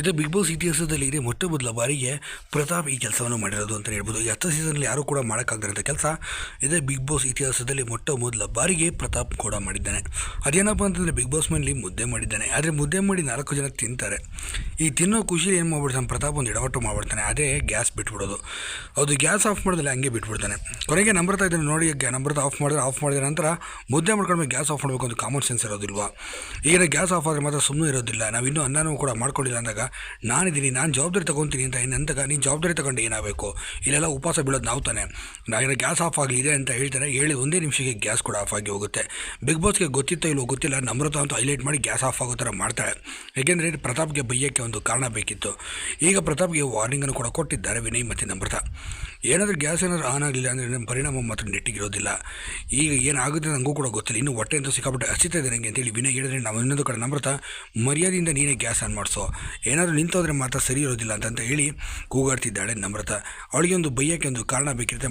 ಇದು big boss ಇತಿಹಾಸದಲ್ಲಿ ಇದೆ. ಮೊಟ್ಟ ಮೊದಲ ಬಾರಿಗೆ ಪ್ರತಾಪ್ ಈ ಕೆಲಸವನ್ನು ಮಾಡಿರೋದು ಅಂತ ಹೇಳ್ಬೋದು. ಈ ಹತ್ತು ಸೀಸನಲ್ಲಿ ಯಾರೂ ಕೂಡ ಮಾಡೋಕ್ಕಾಗದಂಥ ಕೆಲಸ ಇದೇ ಬಿಗ್ ಬಾಸ್ ಇತಿಹಾಸದಲ್ಲಿ ಮೊಟ್ಟ ಮೊದಲ ಬಾರಿಗೆ ಪ್ರತಾಪ್ ಕೂಡ ಮಾಡಿದ್ದಾನೆ. ಅದೇನಪ್ಪ ಅಂತಂದರೆ ಬಿಗ್ ಬಾಸ್ ಮನೇಲಿ ಮುದ್ದೆ ಮಾಡಿದ್ದಾನೆ. ಆದರೆ ಮುದ್ದೆ ಮಾಡಿ ನಾಲ್ಕು ಜನ ತಿಂತಾರೆ. ಈ ತಿನ್ನೋ ಖುಷಿ ಏನು ಮಾಡ್ಬಿಡ್ತಾನೆ? ಪ್ರತಾಪ್ ಒಂದು ಎಡವಟ್ಟು ಮಾಡ್ಬಿಡ್ತಾನೆ. ಅದೇ ಗ್ಯಾಸ್ ಬಿಟ್ಬಿಡೋದು. ಅದು ಗ್ಯಾಸ್ ಆಫ್ ಮಾಡಿದ್ರೆ ಹಂಗೆ ಬಿಟ್ಬಿಡ್ತಾನೆ. ಕೊನೆಗೆ ನಂಬರ್ತಾ ಇದ್ದಾನೆ. ನೋಡಿ ನಂಬರ್ತಾ ಆಫ್ ಮಾಡಿದ್ರೆ ಆಫ್ ಮಾಡಿದ ನಂತರ ಮುದ್ದೆ ಮಾಡ್ಕೊಂಡ್ಮೇಲೆ ಗ್ಯಾಸ್ ಆಫ್ ಮಾಡಬೇಕು ಅಂತ ಕಾಮನ್ ಸೆನ್ಸ್ ಇರೋದಿಲ್ವಾ? ಈಗ ಗ್ಯಾಸ್ ಆಫ್ ಆದರೆ ಮಾತ್ರ ಸುಮ್ಮನೆ ಇರೋದಿಲ್ಲ. ನಾವು ಇನ್ನೂ ಅನ್ನನೂ ಕೂಡ ಮಾಡ್ಕೊಂಡಿಲ್ಲ ಅಂದಾಗ ನಾನಿದ್ದೀನಿ, ನಾನು ಜವಾಬ್ದಾರಿ ತಗೊತೀನಿ ಅಂತ ಏನಂತಾಗ ನೀನು ಜವಾಬ್ದಾರಿ ತಗೊಂಡು ಏನಾಗಬೇಕು? ಇಲ್ಲೆಲ್ಲ ಉಪವಾಸ ಬೀಳೋದು ನಾವು ತಾನೆ. ನಾನು ಗ್ಯಾಸ್ ಆಫ್ ಆಗಲಿದೆ ಅಂತ ಹೇಳ್ತಾರೆ. ಹೇಳಿ ಒಂದೇ ನಿಮಿಷಕ್ಕೆ ಗ್ಯಾಸ್ ಕೂಡ ಆಫ್ ಆಗಿ ಹೋಗುತ್ತೆ. ಬಿಗ್ ಬಾಸ್ಗೆ ಗೊತ್ತಿತ್ತೋ ಇಲ್ಲೋ ಗೊತ್ತಿಲ್ಲ. ನಮ್ರತ ಅಂತ ಹೈಲೈಟ್ ಮಾಡಿ ಗ್ಯಾಸ್ ಆಫ್ ಆಗೋ ಥರ ಮಾಡ್ತಾಳೆ ಏಕೆಂದರೆ ಪ್ರತಾಪ್ಗೆ ಬೈಯೋಕ್ಕೆ ಒಂದು ಕಾರಣ ಬೇಕಿತ್ತು. ಈಗ ಪ್ರತಾಪ್ಗೆ ವಾರ್ನಿಂಗನ್ನು ಕೂಡ ಕೊಟ್ಟಿದ್ದಾರೆ ವಿನಯ್ ಮತ್ತು ನಮ್ರತ. ಏನಾದರೂ ಗ್ಯಾಸ್ ಏನಾದರೂ ಆನ್ ಆಗಲಿಲ್ಲ ಅಂದರೆ ನಮ್ಮ ಪರಿಣಾಮ ಮಾತ್ರ ನೆಟ್ಟಿಗಿರೋದಿಲ್ಲ. ಈಗ ಏನಾಗುತ್ತೆ ನನಗೂ ಕೂಡ ಗೊತ್ತಿಲ್ಲ. ಇನ್ನು ಹೊಟ್ಟೆ ಅಂತೂ ಸಿಕ್ಕಾಪಟ್ಟೆ ಹಸಿತಾ ಇದೆ ನನಗೆ ಅಂತೇಳಿ ವಿನಯ್ ಹೇಳಿದ್ರೆ ನಾವು ಇನ್ನೊಂದು ಕಡೆ ನಮ್ರತ ಮರ್ಯಾದೆಯಿಂದ ನೀನೇ ಗ್ಯಾಸ್ ಆನ್ ಮಾಡಿಸೋ. ಏನಾದರೂ ನಿಂತೋದ್ರೆ ಮಾತ್ರ ಸರಿ ಇರೋದಿಲ್ಲ ಅಂತ ಹೇಳಿ ಕೂಗಾಡ್ತಿದ್ದಾಳೆ ನಮ್ರತ. ಅವಳಿಗೆ ಒಂದು ಬೈಯೋಕ್ಕೆ ಒಂದು ಕಾರಣ ಬೇಕಿರುತ್ತೆ